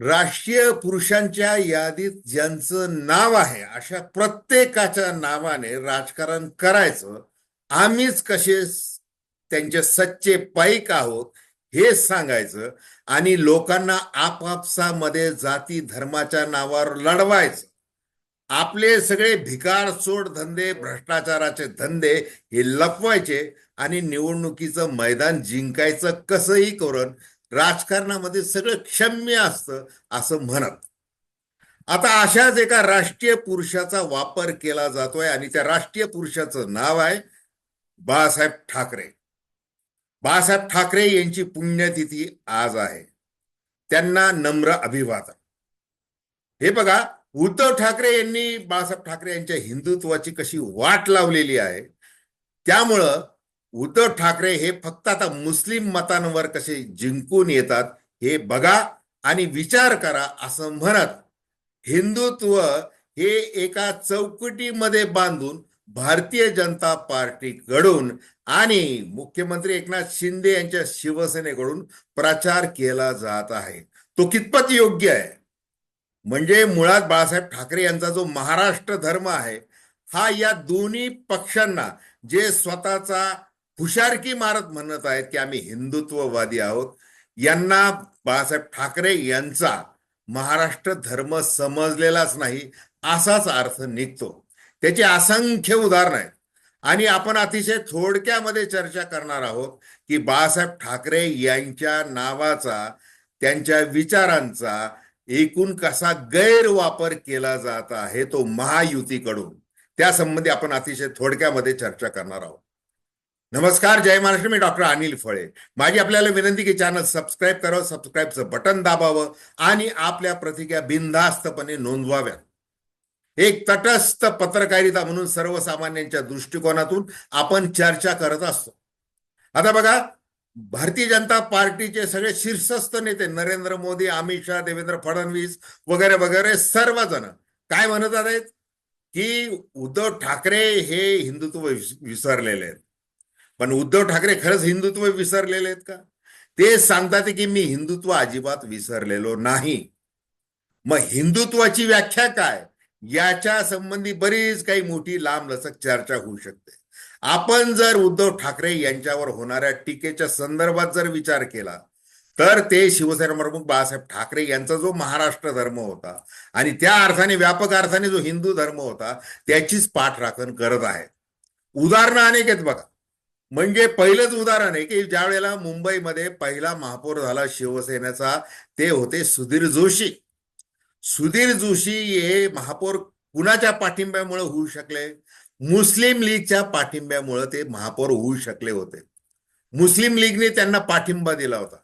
राष्ट्रीय पुरुषांच्या यादीत ज्यांचं नाव आहे अशा प्रत्येकाच्या नावाने राजकारण करायचं आम्हीच कसे त्यांचे सच्चे पाईक आहोत हे सांगायचं आणि लोकांना आपापसामध्ये जाती धर्माच्या नावावर लढवायचं. आपले सगळे भिकार चोड धंदे भ्रष्टाचाराचे धंदे हे लपवायचे आणि निवडणुकीचं मैदान जिंकायचं कसंही करून राजकारणामध्ये सगळं क्षम्य असतं असं म्हणत. आता अशाच एका राष्ट्रीय पुरुषाचा वापर केला जातोय आणि त्या राष्ट्रीय पुरुषाचं नाव आहे बाळासाहेब ठाकरे. बाळासाहेब ठाकरे यांची पुण्यतिथी आज आहे. त्यांना नम्र अभिवादन. हे बघा उद्धव ठाकरे यांनी बाळासाहेब ठाकरे यांच्या हिंदुत्वाची कशी वाट लावलेली आहे त्यामुळं उद्धव ठाकरे हे फक्त आता मुस्लिम मतांवर कसे जिंकून येतात हे बघा आणि विचार करा असं म्हणत हिंदुत्व हे एका चौकटीमध्ये बांधून भारतीय जनता पार्टीकडून आणि मुख्यमंत्री एकनाथ शिंदे यांच्या शिवसेनेकडून प्रचार केला जात आहे. तो कितपत योग्य आहे? म्हणजे मुळात बाळासाहेब ठाकरे यांचा जो महाराष्ट्र धर्म आहे हा या दोन्ही पक्षांना जे स्वतःचा हुशारकी मारत म्हणत आहेत की आम्ही हिंदुत्ववादी आहोत. यांना बाळासाहेब ठाकरे यांचा महाराष्ट्र धर्म समजलेलाच नाही असाच अर्थ निघतो. त्याची असंख्य उदाहरणं आहेत. आणि आपण अतिशय थोडक्यामध्ये चर्चा करणार आहोत की बाळासाहेब ठाकरे यांच्या नावाचा त्यांच्या विचारांचा एकूण कसा गैरवापर केला जात आहे तो महायुतीकडून. त्या संबंधी आपण अतिशय थोडक्यामध्ये चर्चा करणार आहोत. नमस्कार जय महाराष्ट्र मी डॉक्टर अनिल फळे. माझी आपल्याला विनंती की चॅनल सबस्क्राईब करावं सबस्क्राईबचं बटन दाबावं आणि आपल्या प्रतिक्रिया बिनधास्तपणे नोंदवाव्या एक तटस्थ पत्रकारिता म्हणून सर्वसामान्यांच्या दृष्टिकोनातून आपण चर्चा करत असतो. आता बघा भारतीय जनता पार्टीचे सगळे शीर्षस्थ नेते नरेंद्र मोदी अमित शहा देवेंद्र फडणवीस वगैरे वगैरे सर्वजण काय म्हणत आहेत? की उद्धव ठाकरे हे हिंदुत्व विसरलेले आहेत. पण उद्धव ठाकरे खरंच हिंदुत्व विसरलेले आहेत का? ते सांगतात की मी हिंदुत्व अजिबात विसरलेलो नाही. मग हिंदुत्वाची व्याख्या काय? याच्या संबंधी बरीच काही मोठी लांब लचक चर्चा होऊ शकते. आपण जर उद्धव ठाकरे यांच्यावर होणाऱ्या टीकेच्या संदर्भात जर विचार केला तर ते शिवसेना प्रमुख बाळासाहेब ठाकरे यांचा जो महाराष्ट्र धर्म होता आणि त्या अर्थाने व्यापक अर्थाने जो हिंदू धर्म होता त्याचीच पाठराखण करत आहे उदाहरणं अनेक आहेत बघा. म्हणजे पहिलंच उदाहरण आहे की ज्या वेळेला मुंबईमध्ये पहिला महापौर झाला शिवसेनेचा ते होते सुधीर जोशी. सुधीर जोशी हे महापौर कुणाच्या पाठिंब्यामुळे होऊ शकले? मुस्लिम लीगच्या पाठिंब्यामुळे ते महापौर होऊ शकले होते. मुस्लिम लीगने त्यांना पाठिंबा दिला होता.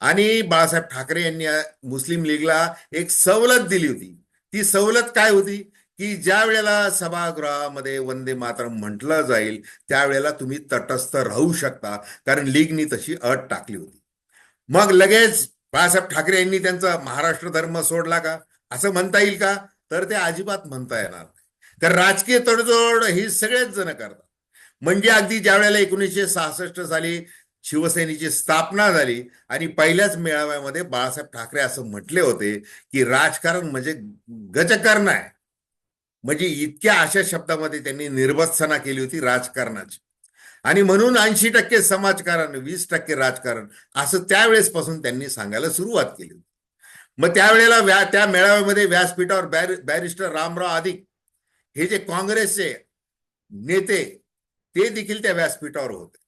आणि बाळासाहेब ठाकरे यांनी मुस्लिम लीगला एक सवलत दिली होती. ती सवलत काय होती? की ज्या वेळेला सभागृहामध्ये वंदे मातरम म्हटलं जाईल त्यावेळेला तुम्ही तटस्थ राहू शकता कारण लीगनी तशी अट टाकली होती. मग लगेच बाळासाहेब ठाकरे यांनी त्यांचा महाराष्ट्र धर्म सोडला का? असं म्हणता येईल का? तर ते अजिबात म्हणता येणार नाही. राजकीय तडजोड ही सगळेच जण करतात. म्हणजे अगदी ज्या वेळेला एकोणीसशे सहासष्ट साली शिवसेनेची स्थापना झाली आणि पहिल्याच मेळाव्यामध्ये बाळासाहेब ठाकरे असं म्हटले होते की राजकारण म्हणजे गजकर्ण आहे. म्हणजे इतक्या अशा शब्दामध्ये त्यांनी निर्बत्सना केली होती राजकारणाची. आणि म्हणून ऐंशी टक्के समाजकारण वीस टक्के राजकारण असं त्यावेळेस पासून त्यांनी सांगायला सुरुवात केली होती. मग त्यावेळेला व्या त्या मेळाव्यामध्ये व्यासपीठावर बॅरि बॅरिस्टर रामराव अधिक हे जे काँग्रेसचे नेते ते देखील त्या व्यासपीठावर होते.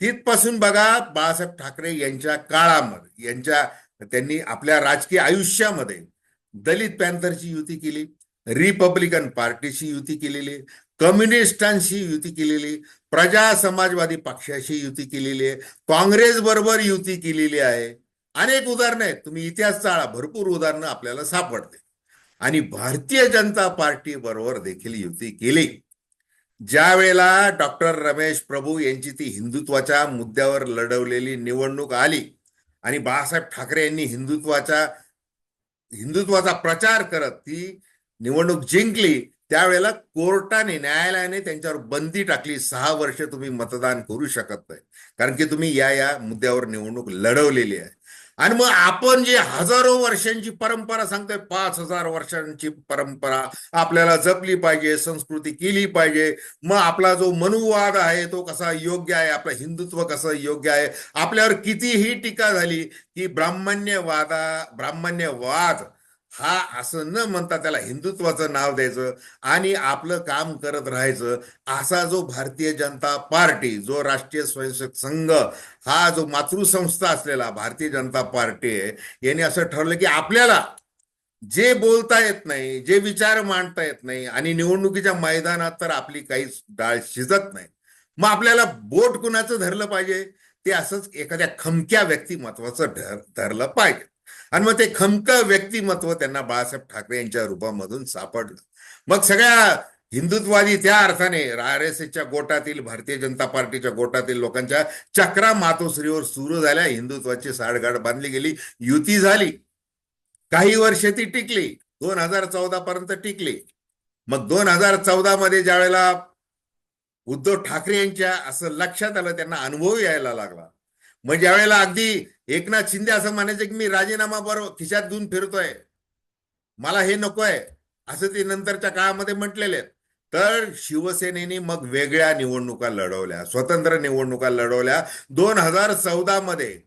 तिथपासून बघा बाळासाहेब ठाकरे यांच्या काळामध्ये यांच्या त्यांनी आपल्या राजकीय आयुष्यामध्ये दलित पॅन्थरची युती केली. रिपब्लिकन पार्टीशी युती केलेली कम्युनिस्टांशी युती केलेली प्रजा समाजवादी पक्षाशी युती केलेली आहे काँग्रेस बरोबर युती केलेली आहे. अनेक उदाहरणं आहेत तुम्ही इतिहास चाळा भरपूर उदाहरणं आपल्याला सापडते आणि भारतीय जनता पार्टी बरोबर देखील युती केली. ज्या वेळेला डॉक्टर रमेश प्रभू यांची ती हिंदुत्वाच्या मुद्द्यावर लढवलेली निवडणूक आली आणि बाळासाहेब ठाकरे यांनी हिंदुत्वाच्या हिंदुत्वाचा प्रचार करत ती निवडणूक जिंकली त्यावेळेला कोर्टाने न्यायालयाने त्यांच्यावर बंदी टाकली. सहा वर्ष तुम्ही मतदान करू शकत नाही. कारण की तुम्ही या या मुद्द्यावर निवडणूक लढवलेली आहे. आणि मग आपण जे हजारो वर्षांची परंपरा सांगतोय पाच हजार वर्षांची परंपरा आपल्याला जपली पाहिजे संस्कृती केली पाहिजे. मग आपला जो मनुवाद आहे तो कसा योग्य आहे? आपलं हिंदुत्व कसं योग्य आहे? आपल्यावर कितीही टीका झाली की ब्राह्मण्यवादा ब्राह्मण्यवाद हा असं न म्हणता त्याला हिंदुत्वाचं नाव द्यायचं आणि आपलं काम करत राहायचं. असा जो भारतीय जनता पार्टी जो राष्ट्रीय स्वयंसेवक संघ हा जो मातृसंस्था असलेला भारतीय जनता पार्टी आहे यांनी असं ठरलं की आपल्याला जे बोलता येत नाही जे विचार मांडता येत नाही आणि निवडणुकीच्या मैदानात तर आपली काही डाळ शिजत नाही. मग आपल्याला बोट कुणाचं धरलं पाहिजे? ते असंच एखाद्या खमक्या व्यक्तिमत्वाचं धर धरलं पाहिजे. आणि मग ते खमक व्यक्तिमत्व त्यांना बाळासाहेब ठाकरे यांच्या रूपामधून सापडलं. मग सगळ्या हिंदुत्ववादी त्या अर्थाने आर एस एसच्या गोटातील भारतीय जनता पार्टीच्या गोटातील लोकांच्या चक्रा मातोश्रीवर सुरू झाल्या. हिंदुत्वाची साडगाड बांधली गेली युती झाली. काही वर्ष ती टिकली. दोन हजार चौदा पर्यंत टिकली. मग दोन हजार चौदा मध्ये ज्या वेळेला उद्धव ठाकरे यांच्या असं लक्षात आलं त्यांना अनुभव यायला लागला. मग ज्या वेळेला अगदी एकनाथ शिंदे असं म्हणायचं की मी राजीनामा बरोबर खिशात घेऊन फिरतोय. मला हे नकोय. असं ते नंतरच्या काळामध्ये म्हटलेले आहेत. तर शिवसेनेने मग वेगळ्या निवडणुका लढवल्या स्वतंत्र निवडणुका लढवल्या. दोन हजार चौदा मध्ये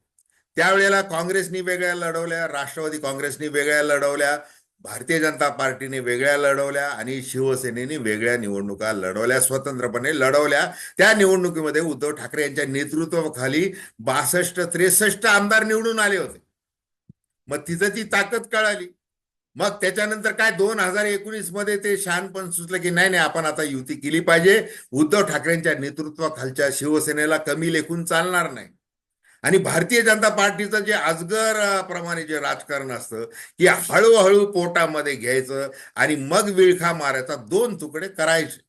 त्यावेळेला काँग्रेसनी वेगळ्या लढवल्या राष्ट्रवादी काँग्रेसनी वेगळ्या लढवल्या. भारतीय जनता पार्टीने वेगळ्या लढवल्या आणि शिवसेनेने वेगळ्या निवडणुका लढवल्या स्वतंत्रपणे लढवल्या. त्या निवडणुकीमध्ये उद्धव ठाकरे यांच्या नेतृत्वाखाली बासष्ट त्रेसष्ट आमदार निवडून आले होते. मग तिथं ती ताकद कळाली. मग त्याच्यानंतर काय दोन हजार एकोणीसमध्ये ते शहाणपण सुचलं की नाही नाही आपण आता युती केली पाहिजे. उद्धव ठाकरेंच्या नेतृत्वाखालच्या शिवसेनेला कमी लेखून चालणार नाही. आणि भारतीय जनता पार्टीचं जे अजगर प्रमाणे जे राजकारण असतं की हळूहळू पोटामध्ये घ्यायचं आणि मग विळखा मारायचा दोन तुकडे करायचे.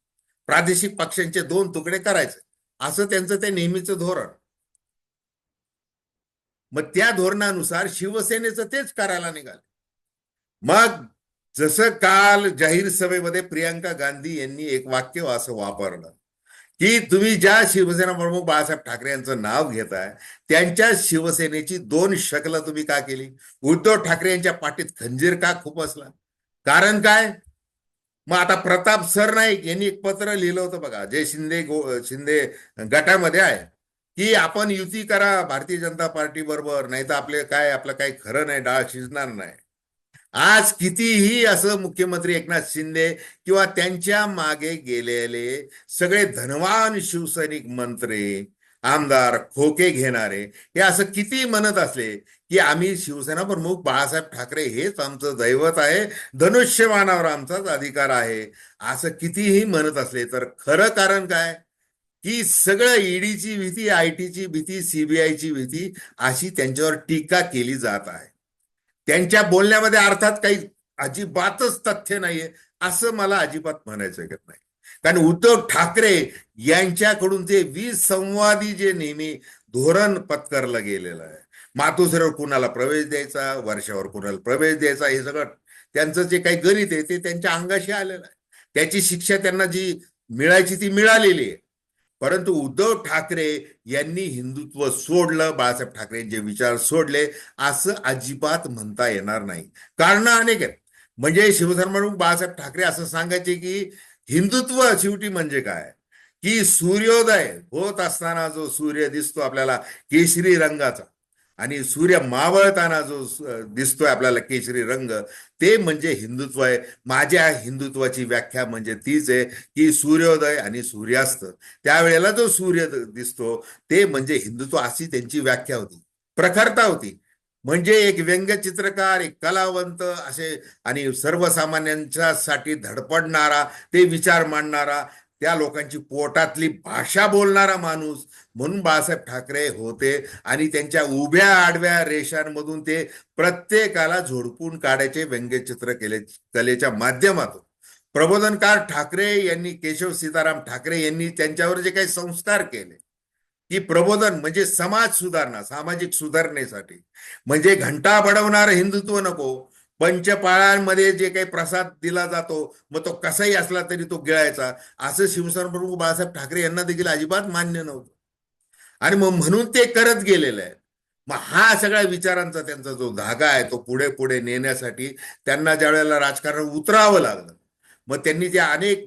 प्रादेशिक पक्षांचे दोन तुकडे करायचे. असं त्यांचं ते नेहमीचं धोरण. मग त्या धोरणानुसार शिवसेनेचं तेच करायला निघाले. मग जसं काल जाहीर सभेमध्ये प्रियांका गांधी यांनी एक वाक्य असं वापरलं. की तुम्ही ज्या शिवसेना प्रमुख बाळासाहेब ठाकरे यांचं नाव घेताय त्यांच्या शिवसेनेची दोन शकल तुम्ही का केली? उद्धव ठाकरे यांच्या पाठीत खंजीर का खूप असला? कारण काय? मग आता प्रताप सरनाईक यांनी एक पत्र लिहिलं होतं बघा जे शिंदे गो शिंदे गटामध्ये आहे की आपण युती करा भारतीय जनता पार्टी बरोबर नाही तर आपले काय आपलं काही खरं नाही डाळ शिजणार नाही. आज कितीही असं मुख्यमंत्री एकनाथ शिंदे किंवा त्यांच्या मागे गेलेले सगळे धनवान शिवसैनिक मंत्री आमदार खोके घेणारे हे असं किती म्हणत असले की आम्ही शिवसेना प्रमुख बाळासाहेब ठाकरे हेच आमचं दैवत आहे धनुष्यमानावर आमचाच अधिकार आहे असं कितीही म्हणत असले तर खरं कारण काय? की सगळं ईडीची भीती आय टीची भीती सीबीआयची भीती अशी त्यांच्यावर टीका केली जात आहे. त्यांच्या बोलण्यामध्ये अर्थात काही अजिबातच तथ्य नाहीये असं मला अजिबात म्हणायचं नाही. कारण उद्धव ठाकरे यांच्याकडून जे विसंवादी जे नेहमी धोरण पत्करलं गेलेलं आहे मातोश्रीवर कुणाला प्रवेश द्यायचा वर्षावर कुणाला प्रवेश द्यायचा हे सगळं त्यांचं जे काही गणित आहे ते त्यांच्या अंगाशी आलेलं आहे. त्याची शिक्षा त्यांना जी मिळायची ती मिळालेली आहे. परंतु उद्धव ठाकरे यांनी हिंदुत्व सोडलं बाळासाहेब ठाकरेंचे विचार सोडले असं अजिबात म्हणता येणार नाही. कारण अनेक आहेत. म्हणजे शिवसेना बाळासाहेब ठाकरे असं सांगायचे की हिंदुत्व शेवटी म्हणजे काय? की सूर्योदय होत असताना जो सूर्य दिसतो आपल्याला केशरी रंगाचा. आणि सूर्य मावळताना जो दिसतोय आपल्याला केशरी रंग ते म्हणजे हिंदुत्व आहे. माझ्या हिंदुत्वाची व्याख्या म्हणजे तीच आहे की सूर्योदय आणि सूर्यास्त. त्यावेळेला जो सूर्य दिसतो ते म्हणजे हिंदुत्व अशी त्यांची व्याख्या होती. प्रखरता होती. म्हणजे एक व्यंगचित्रकार एक कलावंत असे आणि सर्वसामान्यांच्या साठी धडपडणारा ते विचार मांडणारा त्या लोकांची पोटातली भाषा बोलणारा माणूस म्हणून बाळासाहेब ठाकरे होते आणि त्यांच्या उभ्या आडव्या रेषांमधून ते प्रत्येकाला झोडपून काढायचे व्यंग्यचित्र केले कलेच्या माध्यमातून. प्रबोधनकार ठाकरे यांनी केशव सीताराम ठाकरे यांनी त्यांच्यावर जे काही संस्कार केले की प्रबोधन म्हणजे समाज सुधारणा सामाजिक सुधारणेसाठी. म्हणजे घंटा बडवणारं हिंदुत्व नको पंचपाळांमध्ये जे काही प्रसाद दिला जातो मग तो कसाही असला तरी तो गिळायचा. असं शिवसेना प्रमुख बाळासाहेब ठाकरे यांना देखील अजिबात मान्य नव्हतं. आणि मग म्हणून ते करत गेलेले आहेत. मग हा सगळ्या विचारांचा त्यांचा जो धागा आहे तो पुढे पुढे नेण्यासाठी त्यांना ज्या वेळेला राजकारण उतरावं लागलं मग त्यांनी जे अनेक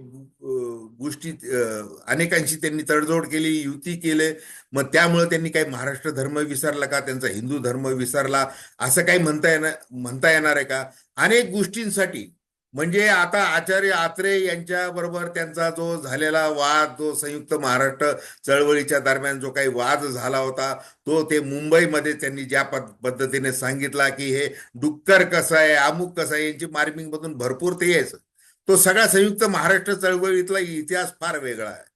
गोष्टी अनेकांशी त्यांनी तडजोड केली युती केले. मग त्यामुळे त्यांनी काही महाराष्ट्र धर्म विसरला का? त्यांचा हिंदू धर्म विसरला? असं काही म्हणता येणार म्हणता येणार आहे का? अनेक गोष्टींसाठी. म्हणजे आता आचार्य आत्रे यांच्या बरोबर त्यांचा जो झालेला वाद जो संयुक्त महाराष्ट्र चळवळीच्या दरम्यान जो काही वाद झाला होता तो ते मुंबईमध्ये त्यांनी ज्या पद्धतीने सांगितला की हे डुक्कर कसं आहे अमुक कसं आहे यांची मार्मिंग मधून भरपूर ते यायचं. तो सगळा संयुक्त महाराष्ट्र चळवळीतला इतिहास फार वेगळा आहे.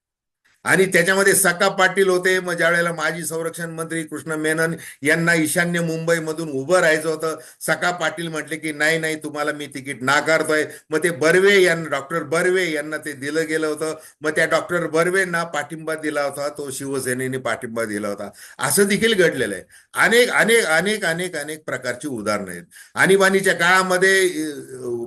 आणि त्याच्यामध्ये सका पाटील होते. मग ज्या वेळेला माजी संरक्षण मंत्री कृष्ण मेनन यांना ईशान्य मुंबईमधून उभं राहायचं होतं सका पाटील म्हटले की नाही नाही तुम्हाला मी तिकीट नाकारतोय. मग ते बर्वे यांना डॉक्टर बर्वे यांना ते दिलं गेलं होतं. मग त्या डॉक्टर बर्वेंना पाठिंबा दिला होता. तो शिवसेनेने पाठिंबा दिला होता. असं देखील घडलेलं आहे. अनेक अनेक अनेक अनेक अनेक प्रकारची उदाहरणं आहेत. आणीबाणीच्या काळामध्ये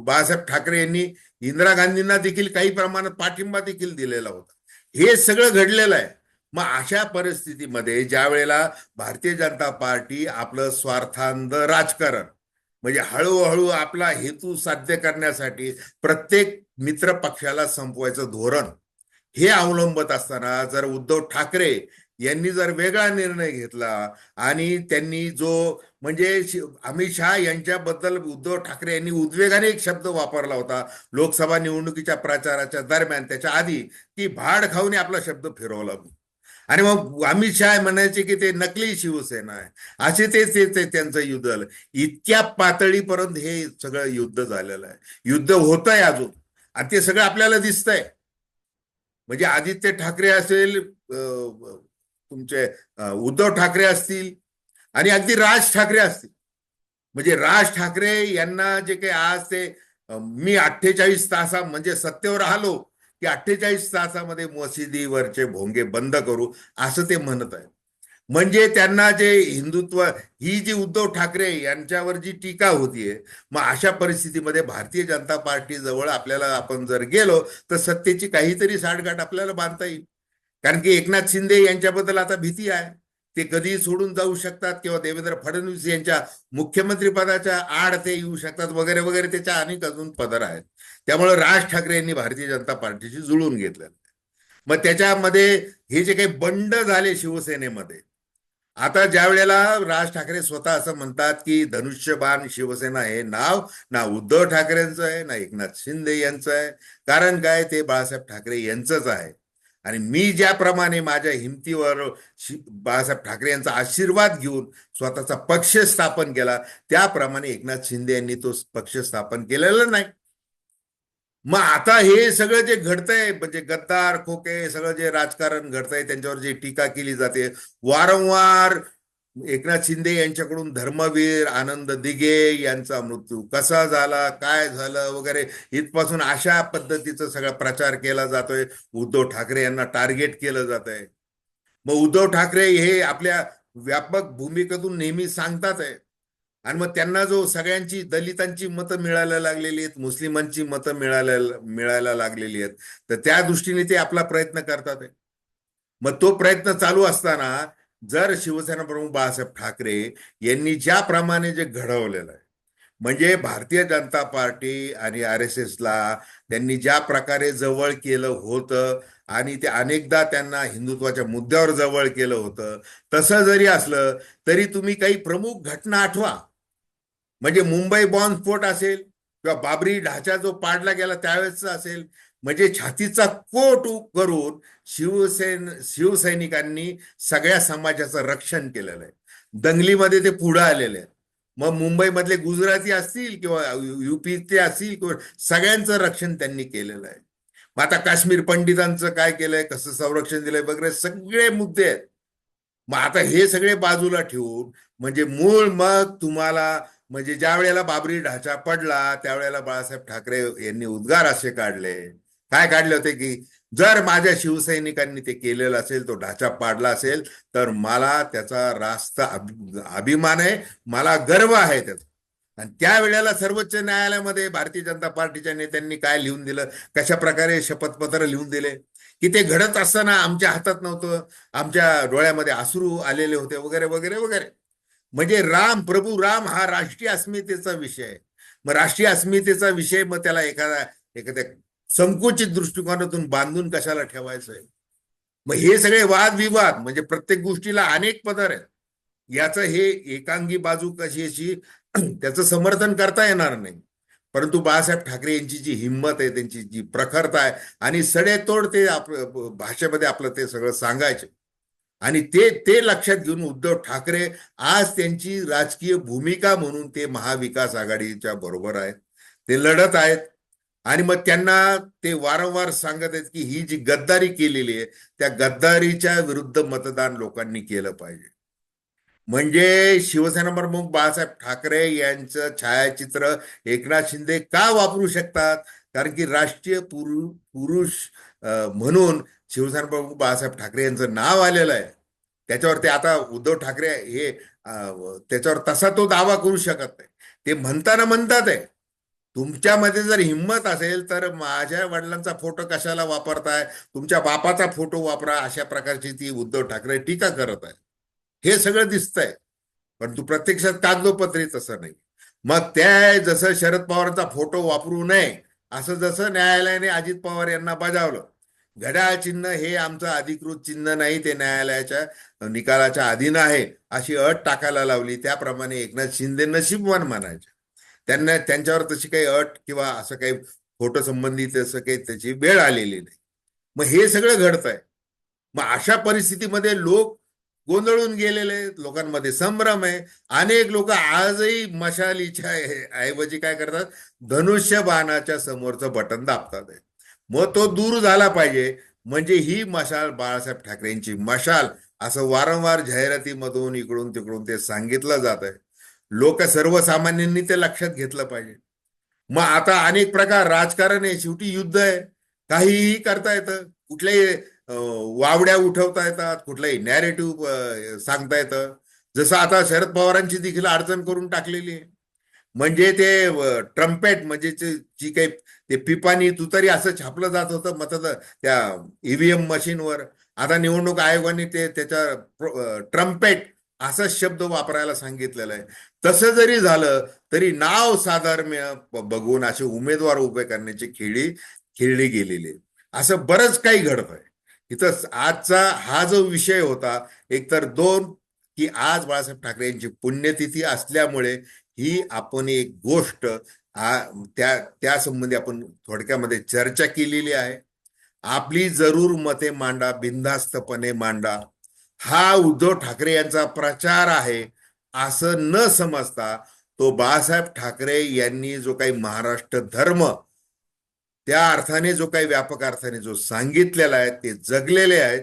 बाळासाहेब ठाकरे यांनी इंदिरा गांधींना देखील काही प्रमाणात पाठिंबा देखील दिलेला होता. हे सगळं घडलेलं आहे. मग अशा परिस्थितीमध्ये ज्या वेळेला भारतीय जनता पार्टी आपलं स्वार्थांध राजकारण म्हणजे हळूहळू आपला हेतू साध्य करण्यासाठी प्रत्येक मित्र पक्षाला संपवायचं धोरण हे अवलंबत असताना जर उद्धव ठाकरे यांनी जर वेगळा निर्णय घेतला आणि त्यांनी जो म्हणजे अमित शहा यांच्याबद्दल उद्धव ठाकरे यांनी उद्वेगाने एक शब्द वापरला होता लोकसभा निवडणुकीच्या प्रचाराच्या दरम्यान. त्याच्या आधी की भाड खाऊन आपला शब्द फिरवला. आणि मग अमित शहा म्हणायचे की ते नकली शिवसेना आहे. असे ते ते त्यांचं युद्ध झालं. इतक्या पातळीपर्यंत हे सगळं युद्ध झालेलं आहे. युद्ध होत आहे अजून. आणि ते सगळं आपल्याला दिसतंय. म्हणजे आदित्य ठाकरे असेल तुमचे उद्धव ठाकरे असतील आणि अगदी राज ठाकरे असतील. म्हणजे राज ठाकरे यांना जे काही आज ते मी अठ्ठेचाळीस तासा म्हणजे सत्तेवर आलो की अठ्ठेचाळीस तासामध्ये मशिदीवरचे भोंगे बंद करू असं ते म्हणत आहे म्हणजे त्यांना जे हिंदुत्व ही जी उद्धव ठाकरे यांच्यावर जी टीका होतीये मग अशा परिस्थितीमध्ये भारतीय जनता पार्टी जवळ आपल्याला आपण जर गेलो तर सत्तेची काहीतरी साठगाठ आपल्याला बांधता येईल. कारण की एकनाथ शिंदे यांच्याबद्दल आता भीती आहे. ते कधीही सोडून जाऊ शकतात किंवा देवेंद्र फडणवीस यांच्या मुख्यमंत्री पदाच्या आड ते येऊ शकतात वगैरे वगैरे त्याच्या अनेक अजून पदर आहेत. त्यामुळे राज ठाकरे यांनी भारतीय जनता पार्टीशी जुळून घेतलं. मग त्याच्यामध्ये हे जे काही बंड झाले शिवसेनेमध्ये आता ज्या वेळेला राज ठाकरे स्वतः असं म्हणतात की धनुष्यबाण शिवसेना हे नाव ना उद्धव ठाकरेंचं आहे ना एकनाथ शिंदे यांचं आहे. कारण काय? ते बाळासाहेब ठाकरे यांचंच आहे. आणि मी ज्याप्रमाणे माझ्या हिमतीवर बाळासाहेब ठाकरे यांचा आशीर्वाद घेऊन स्वतःचा पक्ष स्थापन केला त्याप्रमाणे एकनाथ शिंदे यांनी तो पक्ष स्थापन केलेला नाही. मग आता हे सगळं जे घडतंय म्हणजे गद्दार खोके सगळं जे राजकारण घडतंय त्यांच्यावर जी टीका केली जाते वारंवार एकनाथ शिंदे यांच्याकडून धर्मवीर आनंद दिघे यांचा मृत्यू कसा झाला काय झालं वगैरे इथपासून अशा पद्धतीचा सगळा प्रचार केला जातोय. उद्धव ठाकरे यांना टार्गेट केलं जात आहे मग उद्धव ठाकरे हे आपल्या व्यापक भूमिकेतून नेहमी सांगतात आहे. आणि मग त्यांना जो सगळ्यांची दलितांची मतं मिळायला लागलेली आहेत मुस्लिमांची मतं मिळायला मिळायला लागलेली आहेत तर त्या दृष्टीने ते आपला प्रयत्न करतात आहे. मग तो प्रयत्न चालू असताना जर शिवसेना प्रमुख बाळासाहेब ठाकरे यांनी ज्याप्रमाणे जे घडवलेलं आहे म्हणजे भारतीय जनता पार्टी आणि आर एस एसला त्यांनी ज्या प्रकारे जवळ केलं होतं आणि ते अनेकदा त्यांना हिंदुत्वाच्या मुद्द्यावर जवळ केलं होतं तसं जरी असलं तरी तुम्ही काही प्रमुख घटना आठवा. म्हणजे मुंबई बॉम्बस्फोट असेल किंवा बाबरी ढाचा जो पाडला गेला त्यावेळेसचा असेल म्हणजे छातीचा कोट करून शिवसेन शिवसैनिकांनी सगळ्या समाजाचं रक्षण केलेलं आहे. दंगलीमध्ये ते पुढे आलेले आहेत. मग मुंबईमधले गुजराती असतील किंवा युपीचे असतील किंवा सगळ्यांचं रक्षण त्यांनी केलेलं आहे. मग आता काश्मीर पंडितांचं काय केलंय? कसं संरक्षण दिलंय वगैरे सगळे मुद्दे आहेत. मग आता हे सगळे बाजूला ठेवून म्हणजे मूळ मग तुम्हाला म्हणजे ज्या वेळेला बाबरी ढाचा पडला त्यावेळेला बाळासाहेब ठाकरे यांनी उद्गार असे काढले. काय काढले होते की जर माझ्या शिवसैनिकांनी ते केलेलं असेल तो ढाचा पाडला असेल तर मला त्याचा रास्त अभिमान आहे मला गर्व आहे त्याचा. आणि त्यावेळेला सर्वोच्च न्यायालयामध्ये भारतीय जनता पार्टीच्या नेत्यांनी काय लिहून दिलं? कशा प्रकारे शपथपत्र लिहून दिले? की ते घडत असताना आमच्या हातात नव्हतं. आमच्या डोळ्यामध्ये आसरू आलेले होते वगैरे वगैरे वगैरे. म्हणजे राम प्रभू राम हा राष्ट्रीय अस्मितेचा विषय आहे. मग राष्ट्रीय अस्मितेचा विषय मग त्याला एखादा एखाद्या संकुचित दृष्टिकोनातून बांधून कशाला ठेवायचं आहे मग हे सगळे वादविवाद म्हणजे प्रत्येक गोष्टीला अनेक पदर आहेत. याचं हे एकांगी बाजू कशी अशी त्याचं समर्थन करता येणार नाही. परंतु बाळासाहेब ठाकरे यांची जी हिंमत आहे त्यांची जी प्रखरता आहे आणि सडेतोड ते आप भाषेमध्ये आपलं ते सगळं सांगायचे. आणि ते ते लक्षात घेऊन उद्धव ठाकरे आज त्यांची राजकीय भूमिका म्हणून ते महाविकास आघाडीच्या बरोबर आहेत. ते लढत आहेत. आणि मग त्यांना ते वारंवार सांगत आहेत की ही जी गद्दारी केलेली आहे त्या गद्दारीच्या विरुद्ध मतदान लोकांनी केलं पाहिजे. म्हणजे शिवसेना प्रमुख बाळासाहेब ठाकरे यांचं छायाचित्र एकनाथ शिंदे का वापरू शकतात? कारण की राष्ट्रीय पुरु पुरुष म्हणून शिवसेना प्रमुख बाळासाहेब ठाकरे यांचं नाव आलेलं आहे. त्याच्यावर ते आता उद्धव ठाकरे हे त्याच्यावर तसा तो दावा करू शकत नाही. ते म्हणताना म्हणतात आहे. तुमच्यामध्ये जर हिंमत असेल तर माझ्या वडिलांचा फोटो कशाला वापरताय? तुमच्या बापाचा फोटो वापरा अशा प्रकारची ती उद्धव ठाकरे टीका करत आहे हे सगळं दिसतंय. पण तू प्रत्यक्षात कागदोपत्री तसं नाही. मग त्या जसं शरद पवारांचा फोटो वापरू नये असं जसं न्यायालयाने अजित पवार यांना बजावलं. घड्याळ चिन्ह हे आमचं अधिकृत चिन्ह नाही ते न्यायालयाच्या निकालाच्या अधीन आहे. अशी अट टाकायला लावली. त्याप्रमाणे एकनाथ शिंदे नशीबवान मानायचे. त्यांना त्यांच्यावर तशी काही अट किंवा असं काही फोटो संबंधित असं काही त्याची वेळ आलेली नाही. मग हे सगळं घडत आहे मग अशा परिस्थितीमध्ये लोक गोंधळून गेलेले लोकांमध्ये संभ्रम आहे. अनेक लोक आजही मशालीच्या ऐवजी काय करतात? धनुष्य बाणाच्या समोरचं बटन दाबतात. मग तो दूर झाला पाहिजे. म्हणजे ही मशाल बाळासाहेब ठाकरेंची मशाल असं वारंवार जाहिरातीमधून इकडून तिकडून ते सांगितलं जात आहे लोक सर्वसामान्यांनी ते लक्षात घेतलं पाहिजे. मग आता अनेक प्रकार राजकारण आहे शेवटी युद्ध आहे. काहीही करता येतं. कुठल्याही वावड्या उठवता येतात कुठलाही नॅरेटिव्ह सांगता येतं. जसं आता शरद पवारांची देखील अडचण करून टाकलेली आहे. म्हणजे ते ट्रम्पेट म्हणजे जी काही ते पिपानी तुतारी असं छापलं जात होतं मतदार त्या ईव्हीएम मशीनवर. आता निवडणूक आयोगाने ते त्याच्या ट्रम्पेट असा शब्द वापरायला सांगितलेला आहे. तसं जरी झालं तरी नाव साधर्म्य बघून असे उमेदवार उभे करण्याची खेळी खेळली गेलेली. असं बरंच काही घडत आहे इथं आजचा हा जो विषय होता एकतर दोन की आज बाळासाहेब ठाकरे यांची पुण्यतिथी असल्यामुळे ही आपण एक गोष्ट त्या त्या संबंधी आपण थोडक्यामध्ये चर्चा केलेली आहे. आपली जरूर मते मांडा बिनधास्तपणे मांडा. हा उद्धव ठाकरे यांचा प्रचार आहे. असं न समजता तो बाळासाहेब ठाकरे यांनी जो काही महाराष्ट्र धर्म त्या अर्थाने जो काही व्यापक अर्थाने जो सांगितलेला आहे ते जगलेले आहेत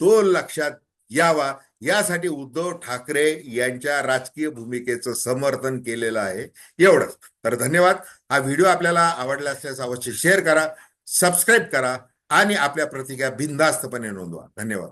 तो लक्षात यावा. यासाठी उद्धव ठाकरे यांच्या राजकीय भूमिकेचं समर्थन केलेलं आहे एवढंच. तर धन्यवाद. हा व्हिडिओ आपल्याला आवडला असल्यास अवश्य शेअर करा सबस्क्राईब करा आणि आपल्या प्रतिक्रिया बिनधास्तपणे नोंदवा. धन्यवाद.